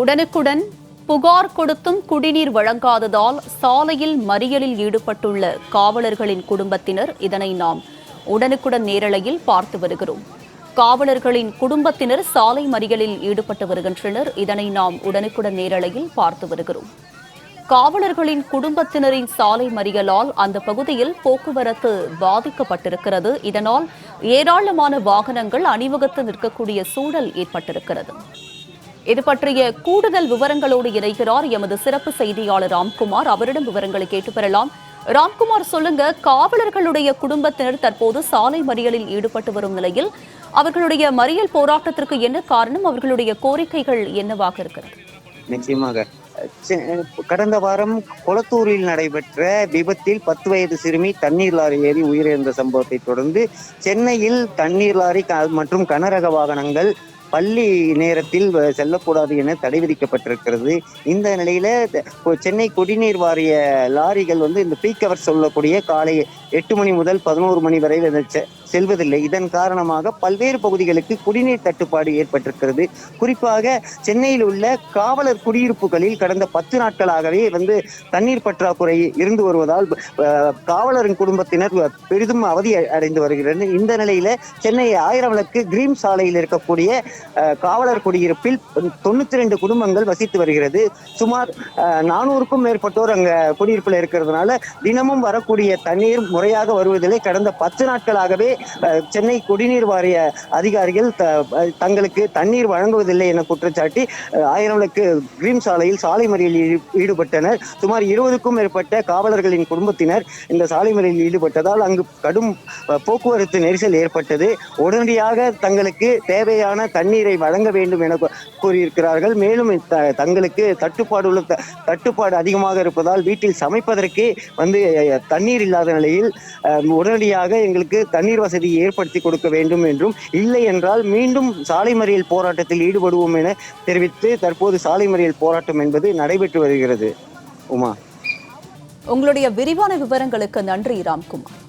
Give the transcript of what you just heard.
உடனுக்குடன் புகார் கொடுத்தும் குடிநீர் வழங்காததால் சாலையில் மறியலில் ஈடுபட்டுள்ள காவலர்களின் குடும்பத்தினர் இதனை நாம் உடனுக்குடன் நேரலையில் பார்த்து வருகிறோம். காவலர்களின் குடும்பத்தினர் சாலை மறியலில் ஈடுபட்டு வருகின்றனர். இதனை நாம் உடனுக்குடன் நேரலையில் பார்த்து வருகிறோம். காவலர்களின் குடும்பத்தினரின் சாலை மறியலால் அந்த பகுதியில் போக்குவரத்து பாதிக்கப்பட்டிருக்கிறது. இதனால் ஏராளமான வாகனங்கள் அணிவகுத்து நிற்கக்கூடிய சூழல் ஏற்பட்டிருக்கிறது. இது பற்றிய கூடுதல் விவரங்களோடு இணைகிறார் எமது சிறப்பு செய்தியாளர் ராம்குமார். அவரிடம் விவரங்களை கேட்டு பெறலாம். ராம்குமார் சொல்லுங்க காவலர்களுடைய குடும்பத்தினர் தற்போது சாலை மறியலில் ஈடுபட்டு வரும் நிலையில் அவர்களுடைய மறியல் போராட்டத்திற்கு என்ன காரணம்? அவர்களுடைய கோரிக்கைகள் என்னவாக இருக்கிறது? நிச்சயமாக. செ- கடந்த வாரம் கொளத்தூரில் நடைபெற்ற விபத்தில் பத்து வயது சிறுமி தண்ணீர் லாரி ஏறி உயிரிழந்த சம்பவத்தை தொடர்ந்து சென்னையில் தண்ணீர் லாரி க- மற்றும் கனரக வாகனங்கள் பள்ளி நேரத்தில் வ- செல்லக்கூடாது என தடை விதிக்கப்பட்டிருக்கிறது. இந்த நிலையில கொ- சென்னை குடிநீர் வாரிய லாரிகள் வந்து இந்த பீக் அவர் சொல்லக்கூடிய காலை எட்டு மணி முதல் பதினோரு மணி வரை வந்து செல்வதில்லை. இதன் காரணமாக பல்வேறு பகுதிகளுக்கு குடிநீர் தட்டுப்பாடு ஏற்பட்டிருக்கிறது. குறிப்பாக சென்னையில் உள்ள காவலர் குடியிருப்புகளில் கடந்த பத்து நாட்களாகவே வந்து தண்ணீர் பற்றாக்குறை இருந்து வருவதால் காவலரின் குடும்பத்தினர் பெரிதும் அவதி அடைந்து வருகிறது இந்த நிலையில சென்னை ஆயிரம் விளக்கு கிரீம் சாலையில் இருக்கக்கூடிய காவலர் குடியிருப்பில் தொண்ணூத்தி ரெண்டு குடும்பங்கள் வசித்து வருகிறது. சுமார் நானூறுக்கும் மேற்பட்டோர் அங்க குடியிருப்பில் இருக்கிறதுனால தினமும் வரக்கூடிய தண்ணீர் முறையாக வருவதில்லை. கடந்த பத்து நாட்களாகவே சென்னை குடிநீர் வாரிய அதிகாரிகள் த- தங்களுக்கு தண்ணீர் வழங்குவதில்லை என குற்றச்சாட்டி ஆயிரம் கிரீம் சாலையில் சாலை மறியலில் ஈடுபட்டனர். சுமார் இருபதுக்கும் மேற்பட்ட காவலர்களின் குடும்பத்தினர் இந்த சாலை மறியலில் ஈடுபட்டதால் அங்கு கடும் போக்குவரத்து நெரிசல் ஏற்பட்டது. உடனடியாக தங்களுக்கு தேவையான தண்ணீரை வழங்க வேண்டும் என கூறியிருக்கிறார்கள். மேலும் த- தங்களுக்கு தட்டுப்பாடு உள்ள தட்டுப்பாடு அதிகமாக இருப்பதால் வீட்டில் சமைப்பதற்கே வந்து தண்ணீர் இல்லாத நிலையில் உடனடியாக எங்களுக்கு தண்ணீர் வசதி ஏற்படுத்தி கொடுக்க வேண்டும் என்றும் இல்லை என்றால் மீண்டும் சாலை மறியல் போராட்டத்தில் ஈடுபடுவோம் என தெரிவித்து தற்போது சாலை மறியல் போராட்டம் என்பது நடைபெற்று வருகிறது. உமா. உங்களுடைய விரிவான விவரங்களுக்கு நன்றி ராம்குமார்.